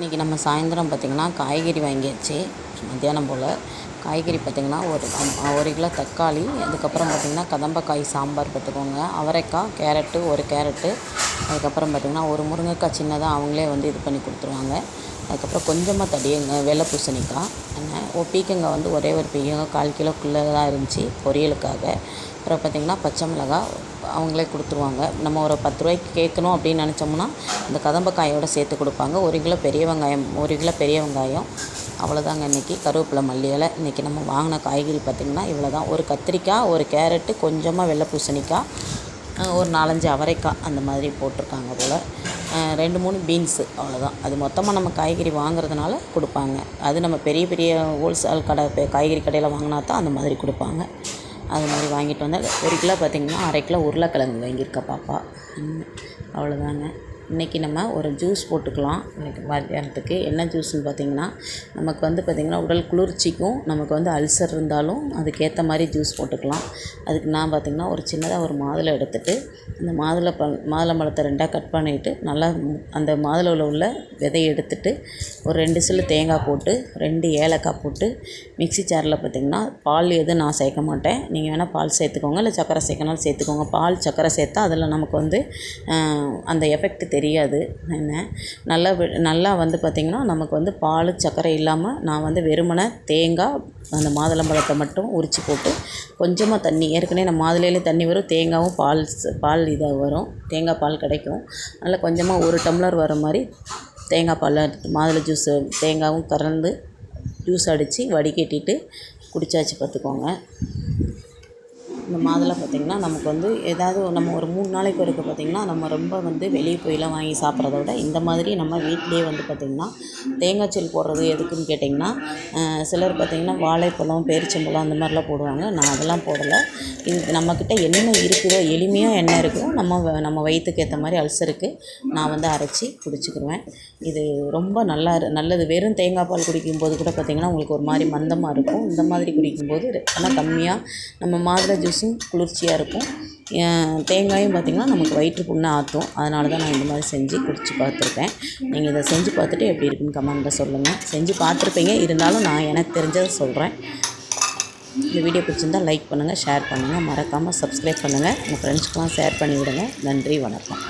இன்றைக்கி நம்ம சாயந்தரம் பார்த்திங்கன்னா காய்கறி வாங்கியாச்சு. மத்தியானம் போல். காய்கறி பார்த்திங்கன்னா ஒரு ஒரு கிலோ தக்காளி அதுக்கப்புறம் பார்த்திங்கன்னா கதம்பக்காய் சாம்பார் பார்த்துக்கோங்க. அவரைக்காய் கேரட்டு ஒரு கேரட்டு. அதுக்கப்புறம் பார்த்திங்கன்னா ஒரு முருங்கைக்காய் சின்னதாக அவங்களே வந்து இது பண்ணி கொடுத்துருவாங்க. அதுக்கப்புறம் கொஞ்சமாக தடியங்க வெள்ளை பூசணிக்காய் என்ன ஓ பீக்கங்காய் வந்து ஒரே ஒரு பீக்கங்காய் கால் கிலோக்குள்ளே தான் இருந்துச்சு பொரியலுக்காக. அப்புறம் பார்த்திங்கன்னா பச்சை மிளகாய் அவங்களே கொடுத்துருவாங்க. நம்ம ஒரு பத்து ரூபாய்க்கு கேட்கணும் அப்படின்னு நினச்சோம்னா இந்த கதம்பக்காயோடு சேர்த்து கொடுப்பாங்க. ஒரு கிலோ பெரிய வெங்காயம் ஒரு கிலோ பெரிய வெங்காயம். அவ்வளோதாங்க இன்றைக்கி கருவேப்பிலை மல்லிகலை இன்றைக்கி நம்ம வாங்கின காய்கறி பார்த்திங்கன்னா இவ்வளோ தான் ஒரு கத்திரிக்காய் ஒரு கேரட்டு கொஞ்சமாக வெள்ளை பூசணிக்காய் ஒரு நாலஞ்சு அவரைக்காய் அந்த மாதிரி போட்டிருக்காங்க போல். ரெண்டு மூணு பீன்ஸு அவ்வளோதான் அது மொத்தமாக நம்ம காய்கறி வாங்குறதுனால கொடுப்பாங்க. அது நம்ம பெரிய பெரிய ஹோல்சேல் கடை காய்கறி கடையில் வாங்கினா தான் அந்த மாதிரி கொடுப்பாங்க. அது மாதிரி வாங்கிட்டு வந்தால் ஒரு கிலோ பார்த்திங்கன்னா அரை கிலோ உருளைக்கிழங்கு வாங்கியிருக்கா பாப்பா. அவ்வளோதாங்க இன்றைக்கி நம்ம ஒரு ஜூஸ் போட்டுக்கலாம். இன்றைக்கி மத்தியானத்துக்கு என்ன ஜூஸ்னு பார்த்திங்கன்னா நமக்கு வந்து பார்த்திங்கன்னா உடல் குளிர்ச்சிக்கும் நமக்கு வந்து அல்சர் இருந்தாலும் அதுக்கேற்ற மாதிரி ஜூஸ் போட்டுக்கலாம். அதுக்கு நான் பார்த்திங்கன்னா ஒரு சின்னதாக ஒரு மாதுளை எடுத்துகிட்டு அந்த மாதுளை பழ மாதுளம்பழத்தை ரெண்டாக கட் பண்ணிவிட்டு நல்லா அந்த மாதுளையில் உள்ள விதையை எடுத்துட்டு ஒரு ரெண்டு சில்லு தேங்காய் போட்டு ரெண்டு ஏலக்காய் போட்டு மிக்ஸி ஜாரில் பார்த்திங்கன்னா பால் எதுவும் நான் சேர்க்க மாட்டேன். நீங்கள் வேணால் பால் சேர்த்துக்கோங்க. இல்லை சர்க்கரை சேர்க்கணாலும் சேர்த்துக்கோங்க. பால் சர்க்கரை சேர்த்தா அதில் நமக்கு வந்து அந்த எஃபெக்ட் தெரியும் தெரியாது. என்ன? நல்லா நல்லா வந்து பார்த்திங்கன்னா நமக்கு வந்து பால் சர்க்கரை இல்லாமல் நான் வந்து வெறுமனே தேங்காய் அந்த மாதுளம்பழத்தை மட்டும் உரித்து போட்டு கொஞ்சமாக தண்ணி ஏற்கனவே நம்ம மாதுளையிலே தண்ணி வரும் தேங்காயும் பால் பால் இதாக வரும் தேங்காய் பால் கிடைக்கும். அதில் கொஞ்சமாக ஒரு டம்ளர் வர மாதிரி தேங்காய் பால் மாதுளை ஜூஸு தேங்காயும் கறந்து ஜூஸ் அடித்து வடிகட்டிட்டு குடித்தாச்சு பார்த்துக்கோங்க இந்த மாதுளை பார்த்திங்கன்னா நமக்கு வந்து ஏதாவது நம்ம ஒரு மூணு நாளைக்கு ஒருக்க பார்த்திங்கன்னா நம்ம ரொம்ப வந்து வெளியே போயெலாம் வாங்கி சாப்பிட்றத விட இந்த மாதிரி நம்ம வீட்டிலே வந்து பார்த்திங்கன்னா தேங்காய் சீல் போடுறது எதுக்குன்னு கேட்டிங்கன்னா சிலர் பார்த்திங்கன்னா வாழைப்பழம் பேரிச்சம்பழம் அந்த மாதிரிலாம் போடுவாங்க. நான் அதெல்லாம் போடலை. இது நம்மக்கிட்ட என்ன இருக்குதோ எளிமையாக என்ன இருக்கோ நம்ம நம்ம வயிற்றுக்கு ஏற்ற மாதிரி அல்சருக்கு நான் வந்து அரைச்சி குடிச்சிக்கிடுவேன் இது ரொம்ப நல்லா நல்லது. வெறும் தேங்காய் பால் குடிக்கும்போது கூட பார்த்திங்கன்னா உங்களுக்கு ஒரு மாதிரி மந்தமாக இருக்கும். இந்த மாதிரி குடிக்கும்போது ஆனால் கம்மியாக நம்ம மாதுளை ஜூஸ் ஜூஸும் குளிர்ச்சியாக இருக்கும். தேங்காயும் பார்த்திங்கன்னா நமக்கு வயிற்று புண்ணை ஆற்றும் அதனால தான் நான் இந்த மாதிரி செஞ்சு குடித்து பார்த்துருக்கேன். நீங்கள் இதை செஞ்சு பார்த்துட்டு எப்படி இருக்குன்னு கமெண்ட்டில் சொல்லுங்கள் செஞ்சு பார்த்துருப்பீங்க. இருந்தாலும் நான் எனக்கு தெரிஞ்சதை சொல்கிறேன் இந்த வீடியோ பிடிச்சிருந்தால் லைக் பண்ணுங்கள் ஷேர் பண்ணுங்கள் மறக்காமல் சப்ஸ்கிரைப் பண்ணுங்கள் உங்கள் ஃப்ரெண்ட்ஸ்க்கெலாம் ஷேர் பண்ணி விடுங்க நன்றி வணக்கம்.